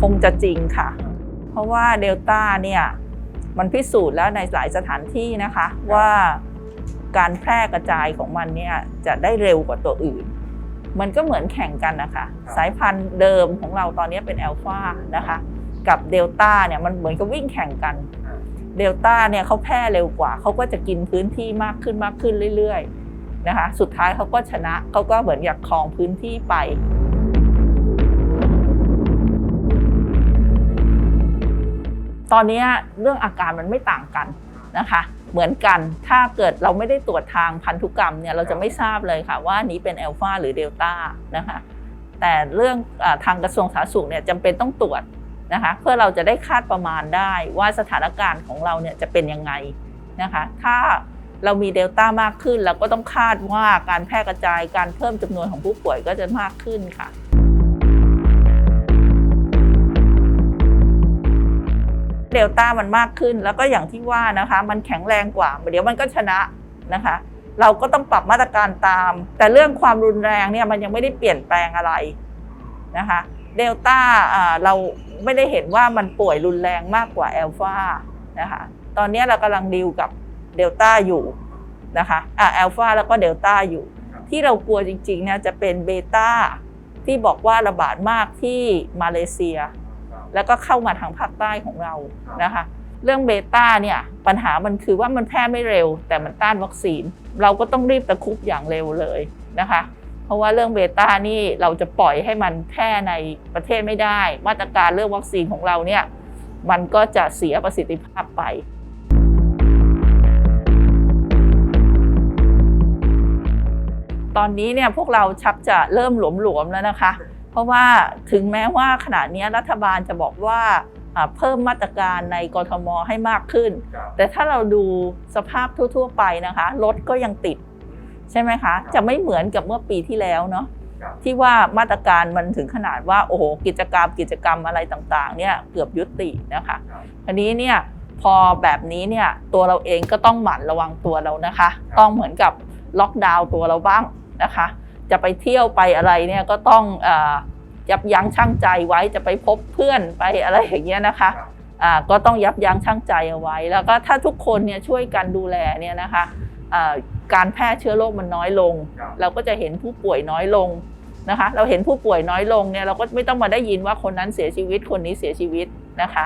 คงจะจริงค่ะ เพราะว่าเดลต้าเนี่ยมันพิสูจน์แล้วในหลายสถานที่นะคะว่าการแพร่กระจายของมันเนี่ยจะได้เร็วกว่าตัวอื่น มันก็เหมือนแข่งกันนะคะ สายพันธุ์เดิมของเราตอนนี้เป็นแอลฟานะคะ กับเดลต้าเนี่ยมันเหมือนกับวิ่งแข่งกันเดลต้าเนี่ยเขาแพร่เร็วกว่าเขาก็จะกินพื้นที่มากขึ้นมากขึ้นเรื่อยๆนะคะ สุดท้ายเขาก็ชนะเขาก็เหมือนอยากครองพื้นที่ไป ตอนนี้เรื่องอาการมันไม่ต่างกันนะคะ เหมือนกันถ้าเกิดเราไม่ได้ตรวจทางพันธุกรรมเนี่ยเราจะไม่ทราบเลยค่ะว่านี้เป็นแอลฟาหรือเดลต้านะคะแต่เรื่องอทางกระทรวงสาธารณสุขเนี่ยจำเป็นต้องตรวจนะคะเพื่อเราจะได้คาดประมาณได้ว่าสถานการณ์ของเราเนี่ยจะเป็นยังไงนะคะถ้าเรามีเดลต้ามากขึ้นเราก็ต้องคาดว่าการแพร่กระจายการเพิ่มจำนวนของผู้ป่วยก็จะมากขึ้นค่ะ เดลต้ามันมากขึ้น แล้วก็อย่างที่ว่านะคะ มันแข็งแรงกว่า เดี๋ยวมันก็ชนะนะคะ เราก็ต้องปรับมาตรการตาม แต่เรื่องความรุนแรงเนี่ยมันยังไม่ได้เปลี่ยนแปลงอะไรนะคะเดลต้าเราไม่ได้เห็นว่ามันป่วยรุนแรงมากกว่าแอลฟานะคะตอนนี้เรากำลังดีลกับเดลต้าอยู่นะคะอ่าแอลฟาแล้วก็เดลต้าอยู่ ที่เรากลัวจริงๆเนี่ยจะเป็นเบต้าที่บอกว่าระบาดมากที่มาเลเซีย แล้วก็เข้ามาทางภาคใต้ของเรานะคะ เรื่องเบต้าเนี่ยปัญหามันคือว่ามันแพร่ไม่เร็ว แต่มันต้านวัคซีน เราก็ต้องรีบตะคุบอย่างเร็วเลยนะคะ เพราะว่าเรื่องเบต้านี่เราจะปล่อยให้มันแพร่ในประเทศไม่ได้ มาตรการเรื่องวัคซีนของเราเนี่ยมันก็จะเสียประสิทธิภาพไปตอนนี้เนี่ยพวกเราชักจะเริ่มหลวมๆแล้วนะคะ เพราะว่าถึงแม้ว่าขณะนี้รัฐบาลจะบอกว่าอ่าเพิ่มมาตรการในกทมให้มากขึ้น แต่ถ้าเราดูสภาพทั่ว ๆ ไปนะคะรถก็ยังติด ใช่ไหมคะ จะไม่เหมือนกับเมื่อปีที่แล้วเนาะที่ว่ามาตรการมันถึงขนาดว่าโอ้โหกิจกรรมกิจกรรมอะไรต่างๆเนี่ยเกือบยุตินะคะทีนี้เนี่ยพอแบบนี้เนี่ยตัวเราเองก็ต้องหมั่นระวังตัวเรานะคะ ต้องเหมือนกับล็อกดาวน์ตัวเราบ้างนะคะ จะไปเที่ยวไปอะไรเนี่ยก็ต้องอยับยั้งชั่งใจไว้จะไปพบเพื่อนไปอะไรอย่างเงี้ยนะคะก็ต้องยับยั้งชั่งใจเอาไว้ แล้วก็ถ้าทุกคนเนี่ยช่วยกันดูแลเนี่ยนะคะการแพร่เชื้อโรคมันน้อยลง เราก็จะเห็นผู้ป่วยน้อยลงนะคะ เราเห็นผู้ป่วยน้อยลงเนี่ยเราก็ไม่ต้องมาได้ยินว่าคนนั้นเสียชีวิตคนนี้เสียชีวิตนะคะ